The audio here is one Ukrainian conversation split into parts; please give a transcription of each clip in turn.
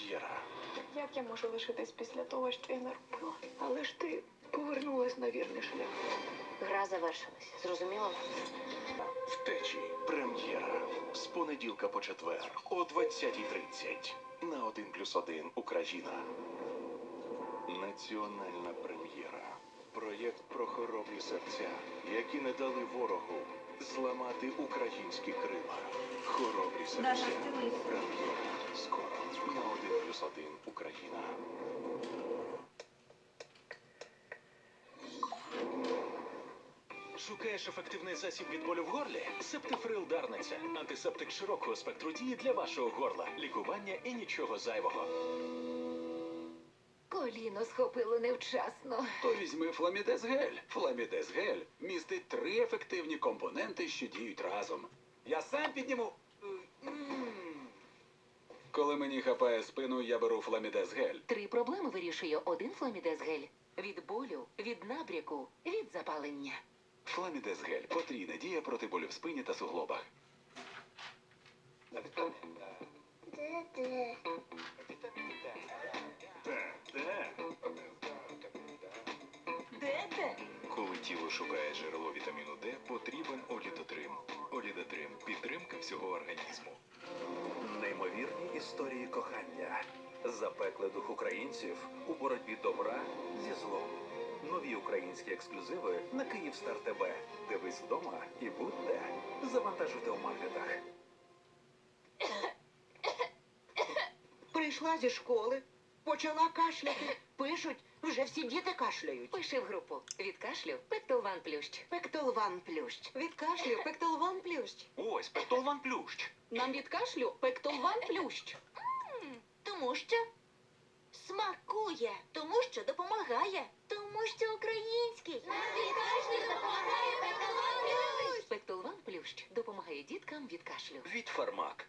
Прем'єра. Як я можу лишитись після того, що я наробила? Але ж ти повернулась на вірний шлях. Гра завершилась. Зрозуміло? Втечі. Прем'єра. З понеділка по четвер о 20.30 на 1 плюс 1 Україна. Національна прем'єра. Проєкт про хоробрі серця, які не дали ворогу зламати українські крила. Хоробрі серця. Скоро на 1 плюс 1 Україна. Шукаєш ефективний засіб від болю в горлі? Септифрил Дарниця. Антисептик широкого спектру дії для вашого горла. Лікування і нічого зайвого. Коліно схопило невчасно. То візьми Фламідез Гель. Фламідез Гель містить три ефективні компоненти, що діють разом. Я сам підніму. Коли мені хапає спину, я беру Фламідез Гель. Три проблеми вирішує один фламідез гель. Від болю, від набряку, від запалення. Фламідез Гель потрійна дія проти болю в спині та суглобах. Шукає джерело вітаміну Д, потрібен олідотрим. Олідотрим підтримка всього організму. Неймовірні історії кохання. Запеклий дух українців у боротьбі добра зі злом. Нові українські ексклюзиви на Київстар ТБ. Дивись вдома і будьте. Завантажуйте у маркетах. Прийшла зі школи, почала кашляти. Пишуть, вже всі діти кашляють. Пиши в групу. Від кашлю Пектолван Плющ. Пектолван плющ. Від кашлю пектолван плющ. Ось Пектолван Плющ. Нам від кашлю Пектолван Плющ. Тому що смакує, тому що допомагає, тому що український. Пектолван Плющ допомагає діткам від кашлю. Від Фармак.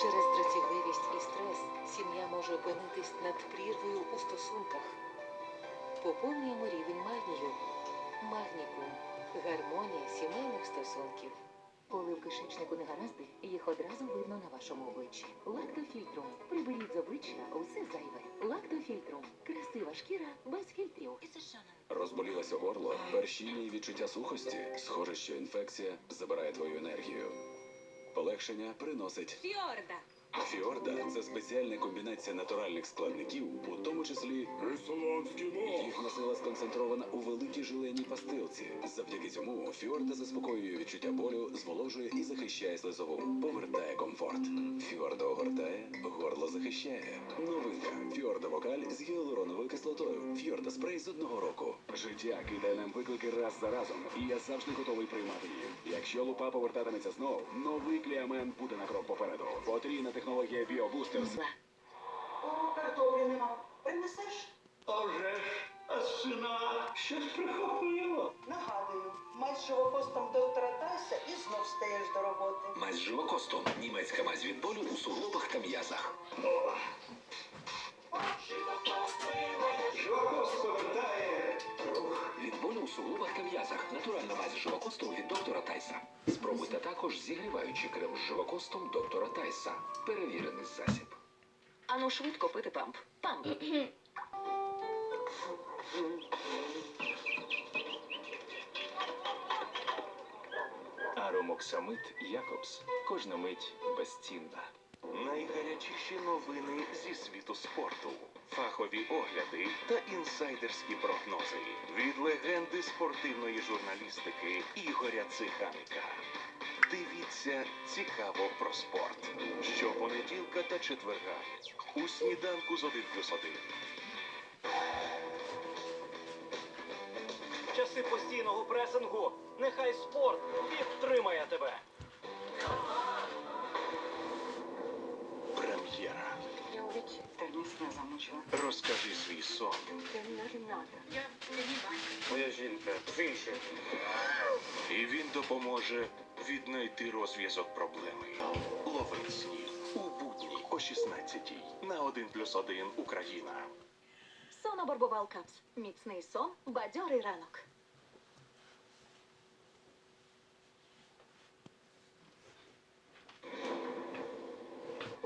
Через дратівливість і стрес сім'я може опинитись над прірвою у стосунках. Поповнюємо рівень магнію. Магнікум. Гармонія сімейних стосунків. Коли в кишечнику негаразди, їх одразу видно на вашому обличчі. Лактофільтрум. Приберіть з обличчя усе зайве. Лактофільтрум. Красива шкіра без фільтрів. Розболілося горло, першіння і відчуття сухості. Схоже, що інфекція забирає твою енергію. Полегшення приносить Фіорда. Фіорда це спеціальна комбінація натуральних складників, у тому числі їх сила сконцентрована у великій жиленій пастилці. Завдяки цьому Фіорда заспокоює відчуття болю, зволожує і захищає слизову. Повертає комфорт. Фіорда огортає, горло захищає. Новинка Фіорда Вокаль з гіалуроновою кислотою. Фіорда спрей з одного року. Життя кидає нам виклики раз за разом, і я завжди готовий приймати їх. Якщо лупа повертатиметься знов, новий кліамен буде на крок попереду. Потрійна технологія Біобустер з О, картоплі нема. Принесеш? Нагадую, мазь з живокостом доктора Тайса і знов стаєш до роботи. Мазь живокостом. Німецька мазь від болю у суглобах та м'язах. Від болю у суглобах та м'язах. Натуральна мазь з живокостом від доктора Тайса. Спробуйте також зігріваючий крем з живокостом доктора Тайса. Перевірений засіб. Ану швидко пити памп. Памп. Аромоксамит Якобс. Кожна мить безцінна. Найгарячіші новини зі світу спорту, фахові огляди та інсайдерські прогнози від легенди спортивної журналістики Ігоря Циганика. Дивіться цікаво про спорт. Щопонеділка та четверга у сніданку з 1 плюс 1. Часи постійного пресингу. Нехай спорт підтримає тебе. Прем'єра. Я увечері терміс не замучила. Розкажи свій сон. Темна кімната. Я Моя жінка з іншим. І він допоможе віднайти розв'язок проблеми. Ловить снів у будні о 16 на 1 плюс 1 Україна. Соноборбовал капс. Міцний сон, бадьорий ранок.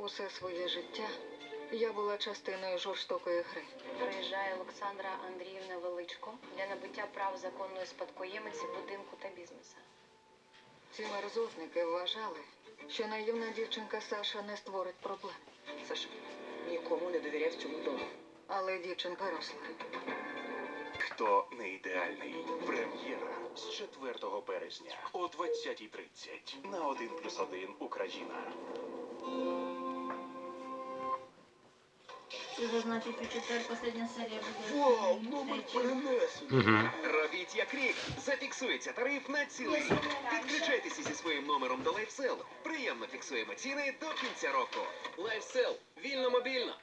Усе своє життя я була частиною жорстокої гри. Приїжджає Олександра Андріївна Величко для набуття прав законної спадкоємиці будинку та бізнеса. Ці мерзотники вважали, що наївна дівчинка Саша не створить проблем. Саша, нікому не довіряй в цьому дому. Але дівчинка росла. Хто не ідеальний? Прем'єра з 4 березня о 20.30 на 1+,1 Україна. Це значить, у четвер последня серія буде. Вау, номер перенесений. Угу. Робіть як рік. Зафіксується тариф на цілий рік. Підключайтеся зі своїм номером до LifeSell. Приємно фіксуємо ціни до кінця року. LifeSell. Вільно мобільно.